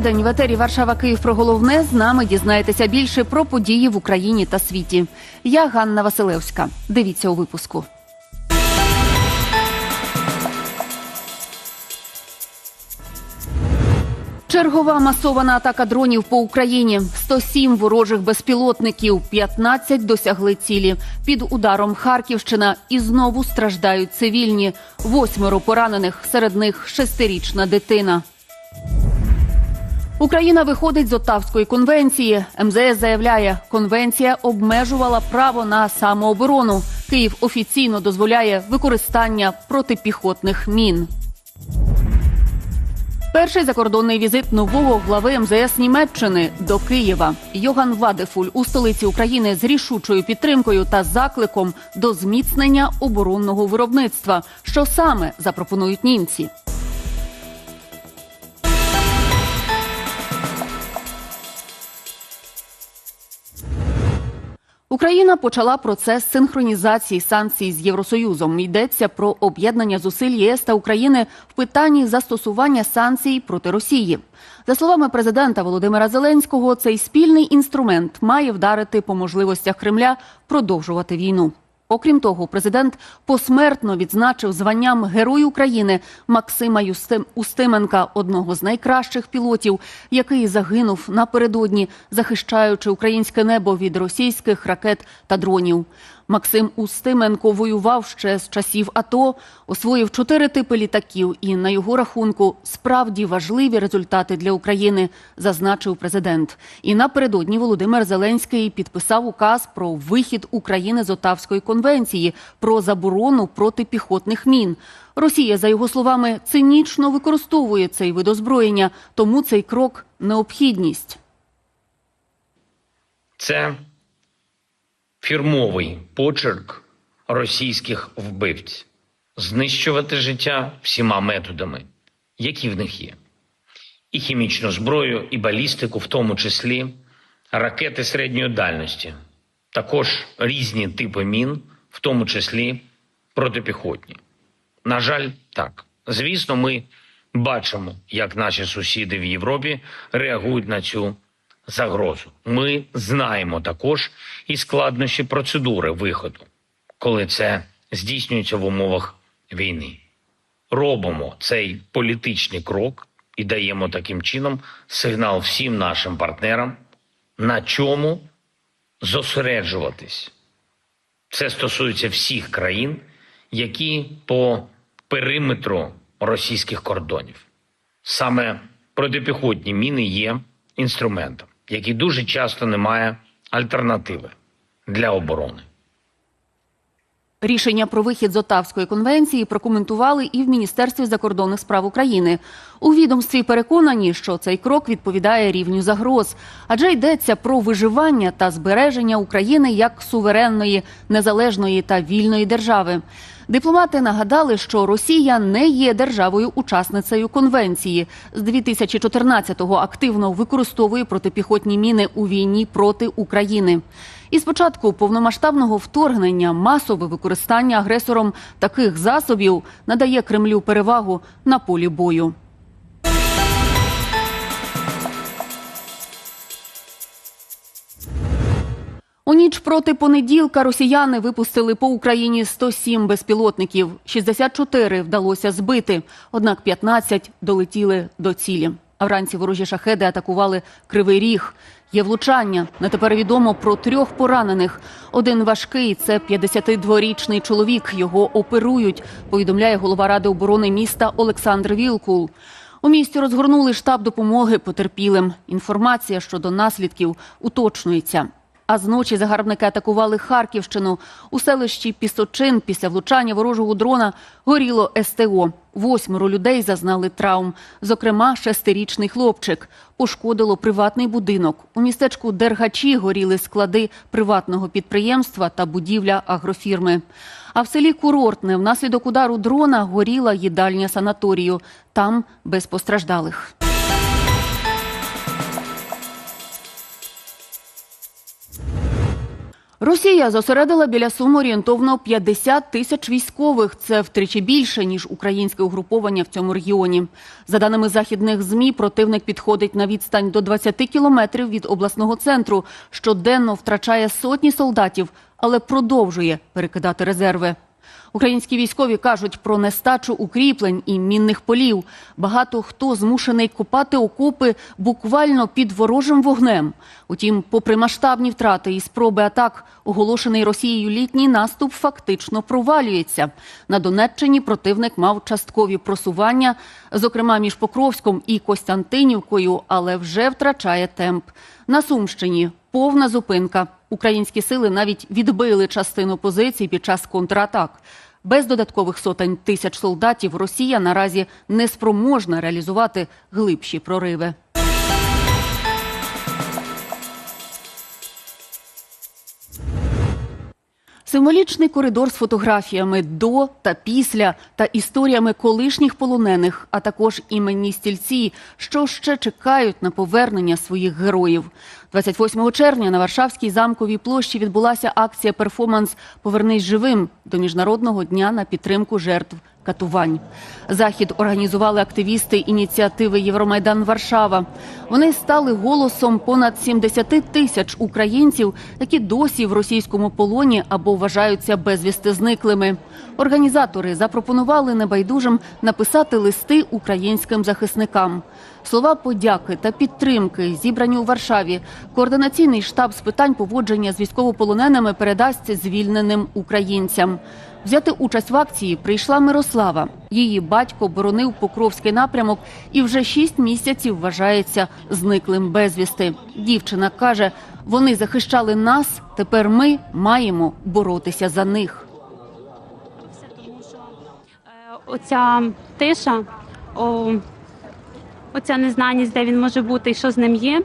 День в етері Варшава Київ про головне. З нами дізнаєтеся більше про події в Україні та світі. Я Ганна Василевська. Дивіться у випуску. Чергова масована атака дронів по Україні. 107 ворожих безпілотників, 15 досягли цілі. Під ударом Харківщина і знову страждають цивільні. Восьмеро поранених, серед них шестирічна дитина. Україна виходить з Оттавської конвенції. МЗС заявляє, конвенція обмежувала право на самооборону. Київ офіційно дозволяє використання протипіхотних мін. Перший закордонний візит нового глави МЗС Німеччини до Києва. Йоган Вадефуль у столиці України з рішучою підтримкою та закликом до зміцнення оборонного виробництва. Що саме запропонують німці? Україна почала процес синхронізації санкцій з Євросоюзом. Йдеться про об'єднання зусиль ЄС та України в питанні застосування санкцій проти Росії. За словами президента Володимира Зеленського, цей спільний інструмент має вдарити по можливостях Кремля продовжувати війну. Окрім того, президент посмертно відзначив званням Герой України Максима Юстим- Устименка, одного з найкращих пілотів, який загинув напередодні, захищаючи українське небо від російських ракет та дронів. Максим Устименко воював ще з часів АТО, освоїв чотири типи літаків, і на його рахунку справді важливі результати для України, зазначив президент. І напередодні Володимир Зеленський підписав указ про вихід України з Отавської конвенції про заборону протипіхотних мін. Росія, за його словами, цинічно використовує цей вид озброєння, тому цей крок необхідність. Це фірмовий почерк російських вбивць знищувати життя всіма методами, які в них є. І хімічну зброю, і балістику, в тому числі ракети середньої дальності, також різні типи мін, в тому числі протипіхотні. На жаль, так. Звісно, ми бачимо, як наші сусіди в Європі реагують на цю загрозу. Ми знаємо також і складнощі процедури виходу, коли це здійснюється в умовах війни. Робимо цей політичний крок і даємо таким чином сигнал всім нашим партнерам, на чому зосереджуватись. Це стосується всіх країн, які по периметру російських кордонів. Саме протипіхотні міни є інструментом, який дуже часто не має альтернативи для оборони. Рішення про вихід з Отавської конвенції прокоментували і в Міністерстві закордонних справ України. У відомстві переконані, що цей крок відповідає рівню загроз, адже йдеться про виживання та збереження України як суверенної, незалежної та вільної держави. Дипломати нагадали, що Росія не є державою-учасницею конвенції. З 2014-го активно використовує протипіхотні міни у війні проти України. І з початку повномасштабного вторгнення масове використання агресором таких засобів надає Кремлю перевагу на полі бою. У ніч проти понеділка росіяни випустили по Україні 107 безпілотників. 64 вдалося збити, однак 15 долетіли до цілі. А вранці ворожі шахеди атакували Кривий Ріг. Є влучання. На тепер відомо про трьох поранених. Один важкий це 52-річний чоловік. Його оперують. Повідомляє голова ради оборони міста Олександр Вілкул. У місті розгорнули штаб допомоги потерпілим. Інформація щодо наслідків уточнюється. А зночі загарбники атакували Харківщину. У селищі Пісочин після влучання ворожого дрона горіло СТО. Восьмеро людей зазнали травм. Зокрема, шестирічний хлопчик. Пошкодило приватний будинок. У містечку Дергачі горіли склади приватного підприємства та будівля агрофірми. А в селі Курортне внаслідок удару дрона горіла їдальня санаторію. Там без постраждалих. Росія зосередила біля Сум орієнтовно 50 тисяч військових. Це втричі більше ніж українське угруповання в цьому регіоні. За даними західних змі, противник підходить на відстань до 20 кілометрів від обласного центру. Щоденно втрачає сотні солдатів, але продовжує перекидати резерви. Українські військові кажуть про нестачу укріплень і мінних полів. Багато хто змушений копати окопи буквально під ворожим вогнем. Утім, попри масштабні втрати і спроби атак, оголошений Росією літній наступ фактично провалюється. На Донеччині противник мав часткові просування, зокрема між Покровськом і Костянтинівкою, але вже втрачає темп. На Сумщині повна зупинка. Українські сили навіть відбили частину позицій під час контратак. Без додаткових сотень тисяч солдатів Росія наразі не спроможна реалізувати глибші прориви. Символічний коридор з фотографіями до та після та історіями колишніх полонених, а також іменні стільці, що ще чекають на повернення своїх героїв. 28 червня на Варшавській замковій площі відбулася акція перформанс Повернись живим до міжнародного дня на підтримку жертв катувань. Захід організували активісти ініціативи Євромайдан Варшава. Вони стали голосом понад 70 тисяч українців, які досі в російському полоні або вважаються безвісти зниклими. Організатори запропонували небайдужим написати листи українським захисникам. Слова подяки та підтримки, зібрані у Варшаві, координаційний штаб з питань поводження з військовополоненими передасть звільненим українцям. Взяти участь в акції прийшла Мирослава. Її батько боронив Покровський напрямок і вже шість місяців вважається зниклим безвісти. Дівчина каже: вони захищали нас. Тепер ми маємо боротися за них. оця тиша, оця незнаність, де він може бути і що з ним є,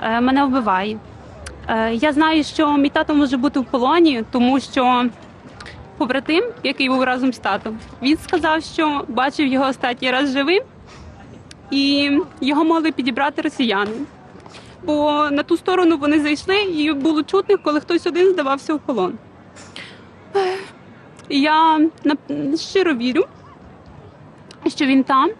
е, мене вбиває. Е, я знаю, що мій тато може бути в полоні, тому що побратим, який був разом з татом, він сказав, що бачив його останній раз живим, і його могли підібрати росіяни. Бо на ту сторону вони зайшли, і було чутно, коли хтось один здавався в полон. Я щиро вірю, що він там,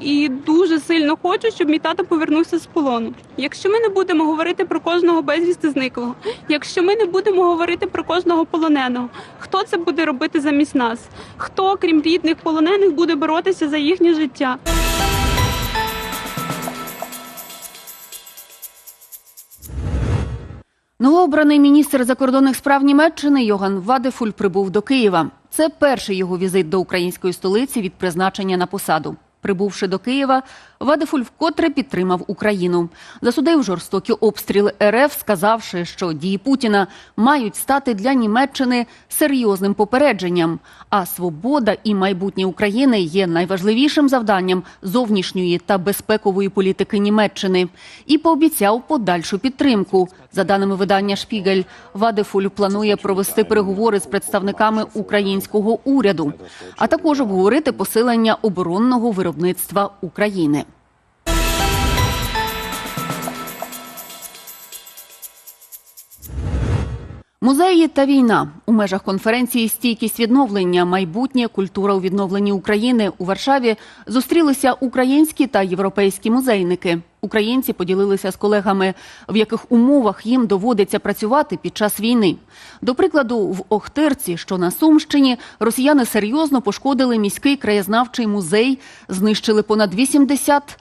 і дуже сильно хочу, щоб мій тато повернувся з полону. Якщо ми не будемо говорити про кожного безвісти зниклого, якщо ми не будемо говорити про кожного полоненого, хто це буде робити замість нас? Хто, крім рідних полонених, буде боротися за їхнє життя? Новообраний міністр закордонних справ Німеччини Йоган Вадефуль прибув до Києва. Це перший його візит до української столиці від призначення на посаду. Прибувши до Києва, Вадефуль вкотре підтримав Україну. Засудив жорстокі обстріли РФ, сказавши, що дії Путіна мають стати для Німеччини серйозним попередженням. А свобода і майбутнє України є найважливішим завданням зовнішньої та безпекової політики Німеччини. І пообіцяв подальшу підтримку. За даними видання Шпігель, Вадефуль планує провести переговори з представниками українського уряду, а також обговорити посилення оборонного виробництва України. Музеї та війна у межах конференції Стійкість відновлення майбутнє культура у відновленні України у Варшаві зустрілися українські та європейські музейники. Українці поділилися з колегами, в яких умовах їм доводиться працювати під час війни. До прикладу, в Охтирці, що на Сумщині, росіяни серйозно пошкодили міський краєзнавчий музей, знищили понад 80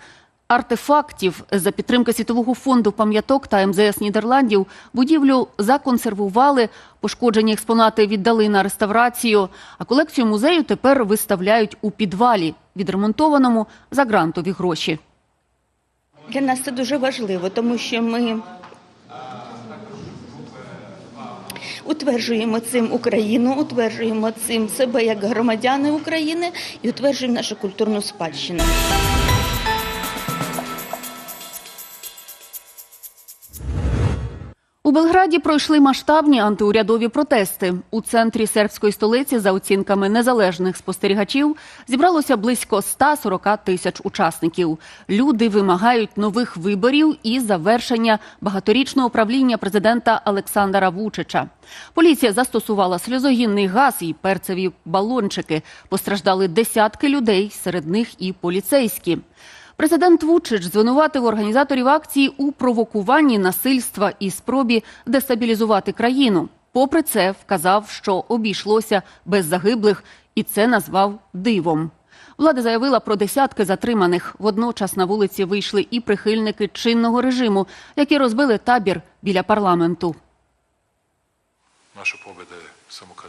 артефактів за підтримки Світового фонду пам'яток та МЗС Нідерландів будівлю законсервували, пошкоджені експонати віддали на реставрацію, а колекцію музею тепер виставляють у підвалі, відремонтованому за грантові гроші. Для нас це дуже важливо, тому що ми утверджуємо цим Україну, утверджуємо цим себе як громадяни України і утверджуємо нашу культурну спадщину. Белграді пройшли масштабні антиурядові протести. У центрі сербської столиці, за оцінками незалежних спостерігачів, зібралося близько 140 тисяч учасників. Люди вимагають нових виборів і завершення багаторічного правління президента Олександра Вучича. Поліція застосувала сльозогінний газ і перцеві балончики. Постраждали десятки людей, серед них і поліцейські. Президент Вучич звинуватив організаторів акції у провокуванні насильства і спробі дестабілізувати країну. Попри це, вказав, що обійшлося без загиблих, і це назвав дивом. Влада заявила про десятки затриманих. Водночас на вулиці вийшли і прихильники чинного режиму, які розбили табір біля парламенту. Наша победа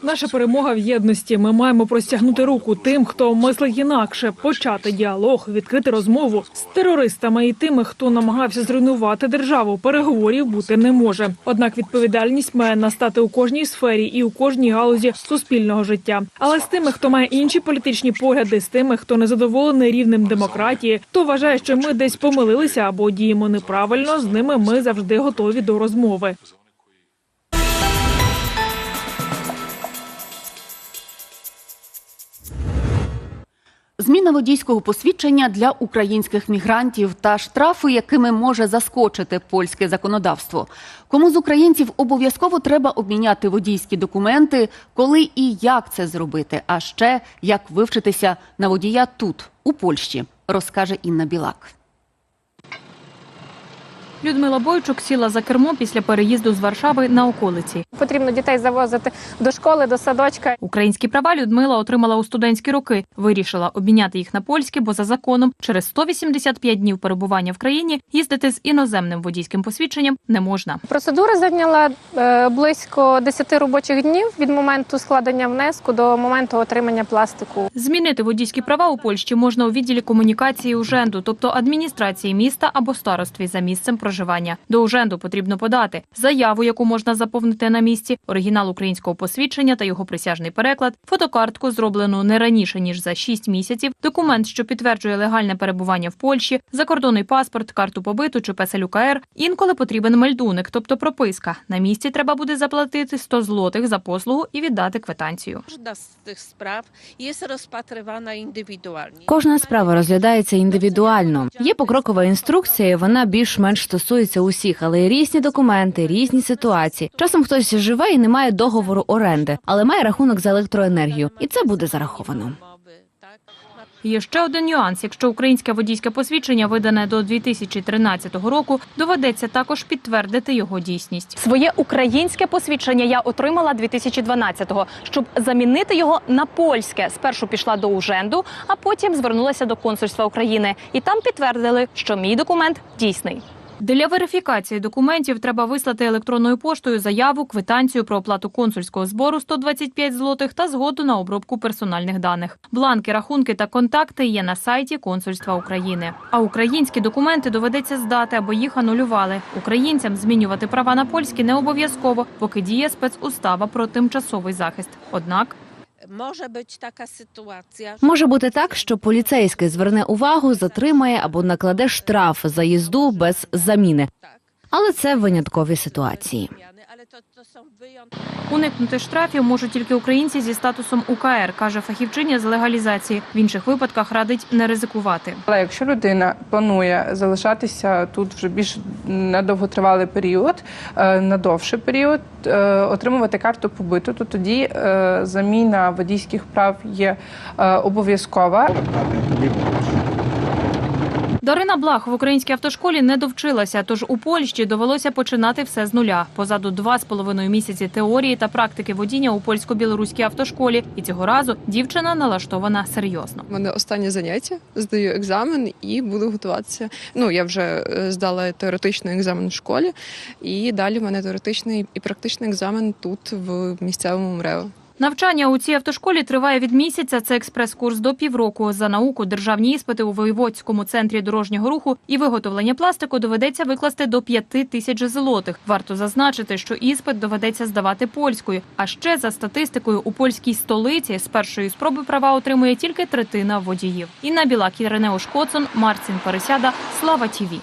Наша перемога в єдності. Ми маємо простягнути руку тим, хто мислить інакше, почати діалог, відкрити розмову з терористами і тими, хто намагався зруйнувати державу. Переговорів бути не може. Однак відповідальність має настати у кожній сфері і у кожній галузі суспільного життя. Але з тими, хто має інші політичні погляди, з тими, хто не задоволений рівнем демократії, хто вважає, що ми десь помилилися або діємо неправильно. З ними ми завжди готові до розмови. Зміна водійського посвідчення для українських мігрантів та штрафи, якими може заскочити польське законодавство. Кому з українців обов'язково треба обміняти водійські документи, коли і як це зробити, а ще як вивчитися на водія тут, у Польщі, розкаже Інна Білак. Людмила Бойчук сіла за кермо після переїзду з Варшави на околиці. Потрібно дітей завозити до школи, до садочка. Українські права Людмила отримала у студентські роки. Вирішила обміняти їх на польські, бо за законом через 185 днів перебування в країні їздити з іноземним водійським посвідченням не можна. Процедура зайняла е, близько 10 робочих днів від моменту складення внеску до моменту отримання пластику. Змінити водійські права у Польщі можна у відділі комунікації уженду, тобто адміністрації міста або старостві за місцем проживання. До уженду потрібно подати заяву, яку можна заповнити на місці, оригінал українського посвідчення та його присяжний переклад, фотокартку, зроблену не раніше ніж за 6 місяців, документ, що підтверджує легальне перебування в Польщі, закордонний паспорт, карту побиту чи песель УКР. Інколи потрібен мельдуник, тобто прописка. На місці треба буде заплатити 100 злотих за послугу і віддати квитанцію. Кожна з цих справ є розпатривана індивідуально. Кожна справа розглядається індивідуально. Є покрокова інструкція, і вона більш-менш стосується усіх, але різні документи, різні ситуації. Часом хтось живе і не має договору оренди, але має рахунок за електроенергію, і це буде зараховано. Є ще один нюанс: якщо українське водійське посвідчення видане до 2013 року, доведеться також підтвердити його дійсність. Своє українське посвідчення я отримала 2012-го. Щоб замінити його на польське, спершу пішла до Уженду, а потім звернулася до консульства України. І там підтвердили, що мій документ дійсний. Для верифікації документів треба вислати електронною поштою заяву, квитанцію про оплату консульського збору 125 злотих та згоду на обробку персональних даних. Бланки, рахунки та контакти є на сайті консульства України. А українські документи доведеться здати, або їх анулювали. Українцям змінювати права на польські не обов'язково, поки діє спецустава про тимчасовий захист. Однак Може бути така ситуація, Може бути так, що поліцейський зверне увагу, затримає або накладе штраф за їзду без заміни. Але це виняткові ситуації. Уникнути штрафів можуть тільки українці зі статусом УКР, каже фахівчиня з легалізації. В інших випадках радить не ризикувати. Але якщо людина планує залишатися тут вже більш на довготривалий період, е, на довший період, е, отримувати карту побиту, то тоді е, заміна водійських прав є е, обов'язкова. Дарина Блах в українській автошколі не довчилася, тож у Польщі довелося починати все з нуля. Позаду два з половиною місяці теорії та практики водіння у польсько-білоруській автошколі. І цього разу дівчина налаштована серйозно. У мене останнє заняття, здаю екзамен і буду готуватися. Ну я вже е, здала теоретичний екзамен в школі, і далі в мене теоретичний і практичний екзамен тут в місцевому МРЕО. Навчання у цій автошколі триває від місяця. Це експрес-курс до півроку. За науку державні іспити у воєводському центрі дорожнього руху і виготовлення пластику доведеться викласти до п'яти тисяч злотих. Варто зазначити, що іспит доведеться здавати польською. А ще за статистикою у польській столиці з першої спроби права отримує тільки третина водіїв. Інна Білак, Іринео Шкоцун, Марцин Пересяда, Слава Тіві.